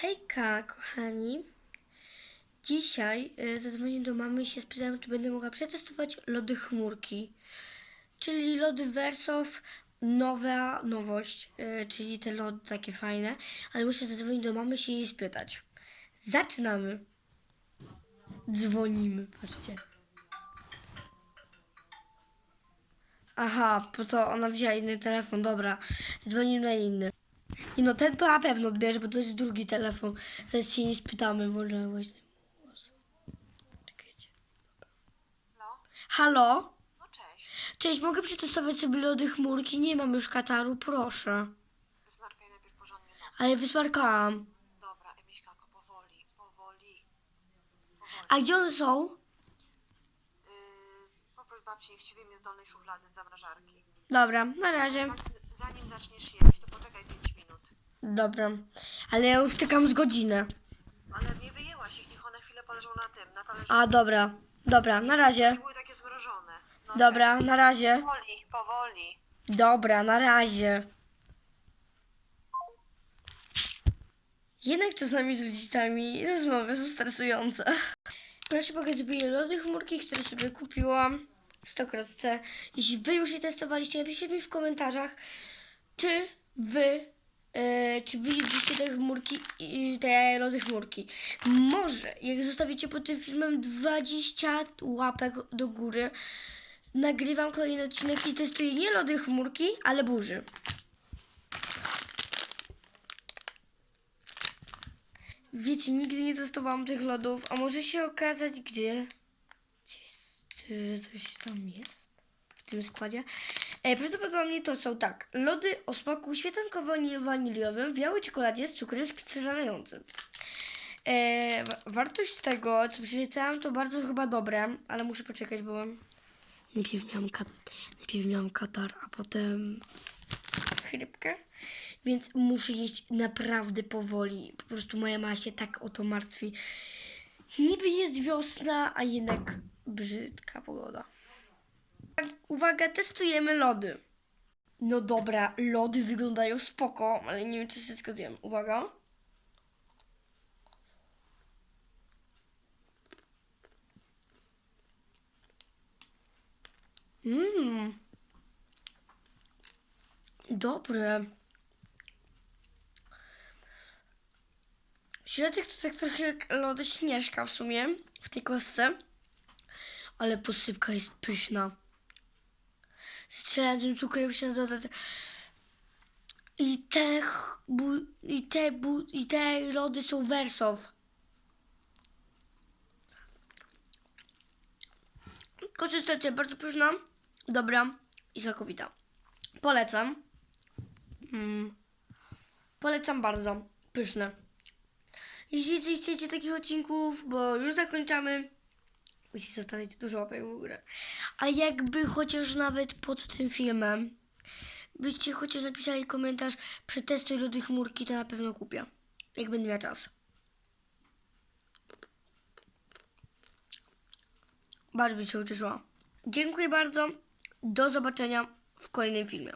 Hejka, kochani. Dzisiaj y, zadzwonię do mamy i się spytałem, czy będę mogła przetestować lody chmurki. Czyli lody Wersow, nowa nowość, y, czyli te lody takie fajne. Ale muszę zadzwonić do mamy i się jej spytać. Zaczynamy. Dzwonimy, patrzcie. Aha, bo to ona wzięła inny telefon, dobra. Dzwonimy na inny. I no ten to na pewno odbierze, bo to jest drugi telefon. Zaraz się jej spytamy, może właśnie. Czekajcie. No, Halo? no cześć. Cześć, mogę przetestować sobie lody chmurki? Nie mam już kataru, proszę. Wysmarkaj najpierw porządnie nos. Ale wysmarkałam. Dobra, Emiśkanko, powoli, powoli. Powoli. A gdzie one są? Yy, poproś babci, niech ci wyjmie z dolnej szuflady z zamrażarki. Dobra, na razie. Zanim, zanim zaczniesz jeść, Dobra. Ale ja już czekam z godzinę. Ale nie wyjęłaś ich, niech one chwilę poleżą na tym, na talerzu. A, dobra. Dobra, na razie. Były takie zmrożone. No, Dobra, na razie. Powoli, powoli. Dobra, na razie. Jednak czasami z rodzicami rozmowy są stresujące. Proszę pokazuję lody chmurki, które sobie kupiłam w Stokrotce. Jeśli wy już je testowaliście, napiszcie mi w komentarzach, czy wy, e, czy wy jedliście te chmurki, i te lody chmurki. Może, jak zostawicie pod tym filmem 20 łapek do góry, nagrywam kolejny odcinek i testuję nie lody chmurki, ale burzy. Wiecie, nigdy nie testowałam tych lodów, a może się okazać, gdzie, gdzie że coś tam jest w tym składzie. E, prawdopodobnie to są tak, lody o smaku śmietankowo-waniliowym, białej czekoladzie z cukrem strzelającym. E, wa- wartość tego, co przeczytałam, to bardzo chyba dobre, ale muszę poczekać, bo najpierw miałam, kat- najpierw miałam katar, a potem chrypkę, więc muszę jeść naprawdę powoli. Po prostu moja mama się tak o to martwi. Niby jest wiosna, a jednak brzydka pogoda. Tak, Uwaga, testujemy lody. No dobra, lody wyglądają spoko, ale nie wiem, czy się zgodziłem. Uwaga. Mmm. Dobre. Środek to tak trochę jak lody śnieżka w sumie, w tej kostce. Ale posypka jest pyszna. Strzelającym cukrem się doda. I te, bu, i, te bu, I te lody są wersow. Konsystencja bardzo pyszna, dobra i smakowita. Polecam. Mm. Polecam bardzo. Pyszne. Jeśli chcecie takich odcinków, bo już zakończamy, musicie zostawić dużo łapek w górę. A jakby chociaż nawet pod tym filmem byście chociaż napisali komentarz przetestuj lody chmurki, to na pewno kupię. Jak będę miała czas. Bardzo bym się ucieszyła. Dziękuję bardzo. Do zobaczenia w kolejnym filmie.